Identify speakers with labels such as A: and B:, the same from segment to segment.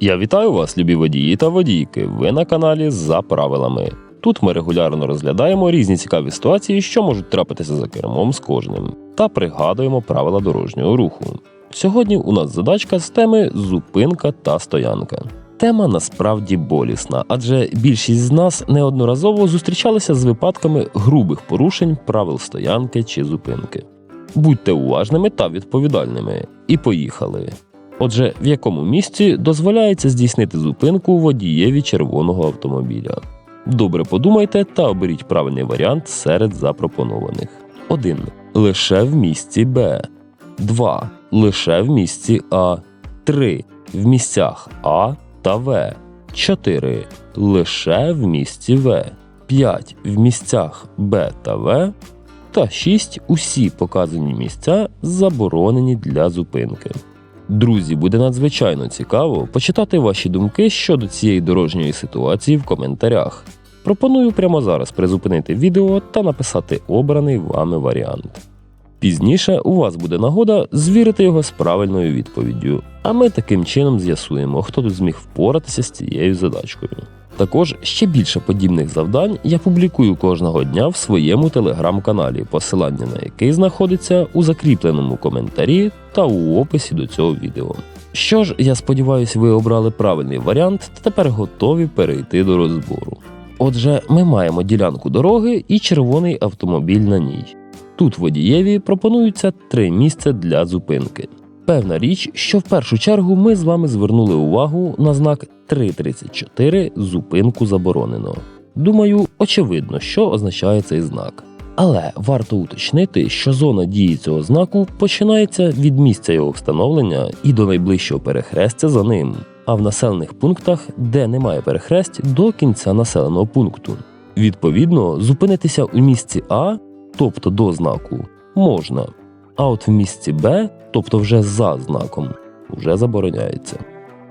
A: Я вітаю вас, любі водії та водійки. Ви на каналі за правилами. Тут ми регулярно розглядаємо різні цікаві ситуації, що можуть трапитися за кермом з кожним, та пригадуємо правила дорожнього руху. Сьогодні у нас задачка з теми зупинка та стоянка. Тема насправді болісна, адже більшість з нас неодноразово зустрічалися з випадками грубих порушень правил стоянки чи зупинки. Будьте уважними та відповідальними. І поїхали. Отже, в якому місці дозволяється здійснити зупинку водієві червоного автомобіля? Добре подумайте та оберіть правильний варіант серед запропонованих. 1. Лише в місці Б. 2. Лише в місці А. 3. В місцях А та В. 4. Лише в місці В. 5. В місцях Б та В. Та 6. Усі показані місця заборонені для зупинки. Друзі, буде надзвичайно цікаво почитати ваші думки щодо цієї дорожньої ситуації в коментарях. Пропоную прямо зараз призупинити відео та написати обраний вами варіант. Пізніше у вас буде нагода звірити його з правильною відповіддю, а ми таким чином з'ясуємо, хто тут зміг впоратися з цією задачкою. Також ще більше подібних завдань я публікую кожного дня в своєму телеграм-каналі, посилання на який знаходиться у закріпленому коментарі та у описі до цього відео. Що ж, я сподіваюся, ви обрали правильний варіант та тепер готові перейти до розбору. Отже, ми маємо ділянку дороги і червоний автомобіль на ній. Тут водієві пропонуються три місця для зупинки. Певна річ, що в першу чергу ми з вами звернули увагу на знак 3.34 зупинку заборонено. Думаю, очевидно, що означає цей знак. Але варто уточнити, що зона дії цього знаку починається від місця його встановлення і до найближчого перехрестя за ним, а в населених пунктах, де немає перехресть, до кінця населеного пункту. Відповідно, зупинитися у місці А, тобто до знаку, можна, а от в місці Б, тобто вже за знаком, вже забороняється.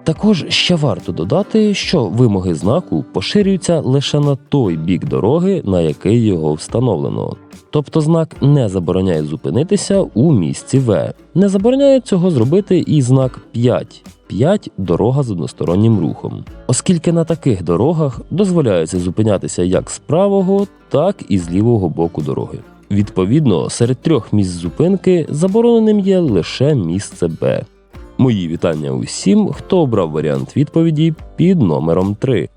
A: Також ще варто додати, що вимоги знаку поширюються лише на той бік дороги, на який його встановлено. Тобто знак не забороняє зупинитися у місці В. Не забороняє цього зробити і знак 5. 5 дорога з одностороннім рухом, оскільки на таких дорогах дозволяється зупинятися як з правого, так і з лівого боку дороги. Відповідно, серед трьох місць зупинки забороненим є лише місце Б. Мої вітання усім, хто обрав варіант відповіді під номером 3.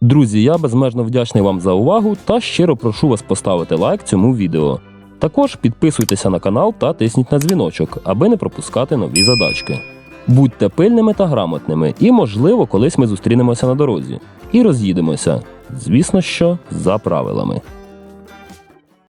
A: Друзі, я безмежно вдячний вам за увагу та щиро прошу вас поставити лайк цьому відео. Також підписуйтеся на канал та тисніть на дзвіночок, аби не пропускати нові задачки. Будьте пильними та грамотними, і, можливо, колись ми зустрінемося на дорозі і роз'їдемося. Звісно, що за правилами.